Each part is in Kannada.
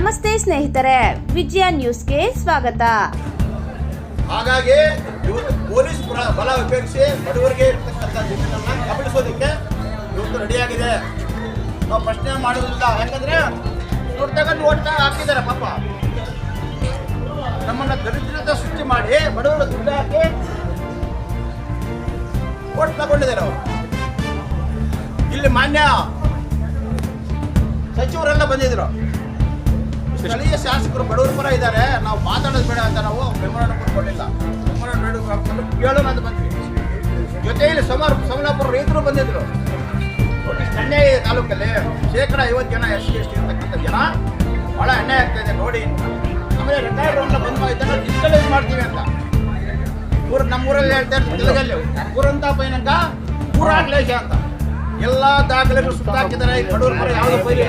ನಮಸ್ತೆ ಸ್ನೇಹಿತರೆ, ವಿಜಯ ನ್ಯೂಸ್ಗೆ ಸ್ವಾಗತ. ಹಾಗಾಗಿ ಇವತ್ತು ಪೊಲೀಸ್ ಬಲ ಉಪಯೋಗಿಸಿ ಬಡವರಿಗೆ ಕಬಳಿಸೋದಕ್ಕೆ ಇವತ್ತು ರೆಡಿಯಾಗಿದೆ ನಾವು ಪ್ರಶ್ನೆ ಮಾಡೋದಿಲ್ಲ ಯಾಕಂದ್ರೆ ನೋಡ್ ತಗೊಂಡು ಓಟ್ ಹಾಕಿದ್ದಾರೆ ಪಾಪ. ನಮ್ಮನ್ನ ದರಿದ್ರದ ಸೃಷ್ಟಿ ಮಾಡಿ ಬಡವರ ದುಡ್ಡು ಹಾಕಿ ಓಟ್ ತಗೊಂಡಿದ್ದಾರೆ ಅವರು. ಇಲ್ಲಿ ಮಾನ್ಯ ಸಚಿವರೆಲ್ಲ ಬಂದಿದ್ರು. ಸ್ಥಳೀಯ ಶಾಸಕರು ಬಡವರ ಪರ ಇದ್ದಾರೆ. ನಾವು ಮಾತಾಡೋದು ಬೇಡ ಅಂತ ನಾವು ಮೆಮೊರಾಂಡಮ್ ಕೊಡಲಿಲ್ಲ ಮೆಮೊರಾಂಡಮ್ ಹಾಕೊಂಡು ಕೇಳೋಣ ಅಂತ ಬಂದ್ವಿ. ಜೊತೆಯಲ್ಲಿ ಸಮಾರ ಸೋಮನಾಪುರ ರೈತರು ಬಂದಿದ್ರು. ಎಣ್ಣೆ ತಾಲೂಕಲ್ಲಿ ಶೇಕಡ ಐವತ್ತು ಜನ ಎಸ್ ಸಿ, ಎಸ್ ಟಿ ಇರ್ತಕ್ಕಂಥ ಜನ ಭಾಳ ಅನ್ಯಾಯ ಆಗ್ತಾ ಇದೆ ನೋಡಿ. ಆಮೇಲೆ ರಿಟೈರ್ಡ್ ಬಂದ್ ಇದನ್ನು ಡಿಜಿಟಲೈಸ್ ಮಾಡ್ತೀವಿ ಅಂತ. ಊರು ನಮ್ಮೂರಲ್ಲಿ ಹೇಳ್ತಾ ಇರ್ತಾರೆ ತೆಲುಗಲ್ಲಿ. ಊರಂತ ಪೈನಂಕ ಊರ ಕ್ಲೇಶ ಅಂತ. ಎಲ್ಲ ದಾಖಲೆಗಳು ಸುತ್ತಾಕಿದ್ದಾರೆ ಈ ಯಾವುದು ಫೈಲ್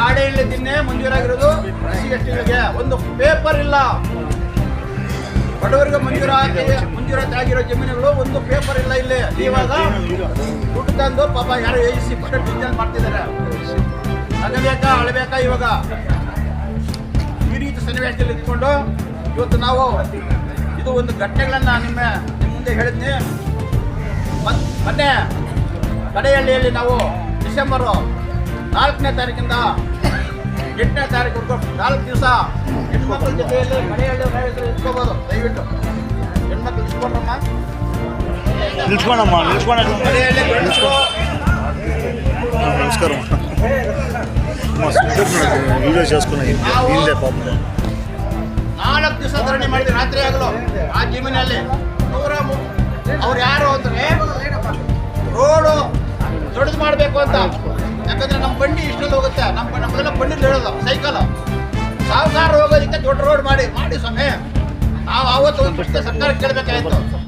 ಇಲ್ಲ ಇಡೀ ತಿನ್ನೆ ದಿನ್ನೇ ಮಂಜೂರಾಗಿರೋದು ಎಸ್ ಒಂದು ಪೇಪರ್ ಇಲ್ಲ. ಬಡವರಿಗೆ ಮಂಜೂರಾಗಿ ಮಂಜೂರಾತಿ ಆಗಿರೋ ಜಮೀನುಗಳು ಒಂದು ಪೇಪರ್ ಇಲ್ಲ ಇಲ್ಲಿ. ಇವಾಗ ದುಡ್ಡು ತಂದು ಪಾಪ ಯಾರು ಏಜಿಸಿ ಪಟ್ಟ ಡಿಜಿಟಲ್ ಮಾಡ್ತಿದ್ದಾರೆ. ಅಗಬೇಕಾ ಅಳಬೇಕಾ ಇವಾಗ? ಈ ರೀತಿ ಸನ್ನಿವೇಶದಲ್ಲಿ ಇಟ್ಕೊಂಡು ಇವತ್ತು ನಾವು ಇದು ಒಂದು ಘಟನೆಗಳನ್ನು ನಿಮ್ಮ ನಿಮ್ಮ ಮುಂದೆ ಹೇಳಿದ್ನಿ. ಮೊನ್ನೆ ಕಡೆಹಳ್ಳಿಯಲ್ಲಿ ನಾವು ಡಿಸೆಂಬರು ನಾಲ್ಕನೇ ತಾರೀಕಿಂದ ಎಂಟನೇ ತಾರೀಕು ನಾಲ್ಕು ದಿವಸ ಹೆಣ್ಮಕ್ಳ ಜೊತೆಯಲ್ಲಿ ಕಡೆಹಳ್ಳಿ ರೈತರು ಇಟ್ಕೋಬೋದು ದಯವಿಟ್ಟು ಹೆಣ್ಮಕ್ಳು ಇಟ್ಕೊಂಡ್ರಮ್ಮ ನಿಲ್ಸ್ಕೊಳಮ್ಮ ನಿಲ್ಸ್ಕೊಳ ಕಡೆಹಳ್ಳಿ ಗಂಡಸರು నమస్కారం వీడియో చేసుకున్నా ಹಿಂದೆ ಪಾಪ ನಾಲ್ಕು ದಿವಸ ಧರಣಿ ಮಾಡಿದ್ವಿ ರಾತ್ರಿ ಆಗಲು ಆ ಜಮೀನಲ್ಲಿ ನೂರ ಮು- ಅವ್ರು ಯಾರು ಅಂದ್ರೆ ಹೋಗುತ್ತೆ ನಮ್ಮ ನಮ್ಗೆಲ್ಲ ಬಂಡಿ ಹೇಳೋದು ಸೈಕಲ್ ಸಾವುಕಾರ ಹೋಗೋದಕ್ಕೆ ದೊಡ್ಡ ರೋಡ್ ಮಾಡಿ ಮಾಡಿ ಸ್ವಾಮಿ. ನಾವು ಆವತ್ತು ಒಂದು ಸರ್ಕಾರ ಕೇಳಬೇಕಾಯ್ತು.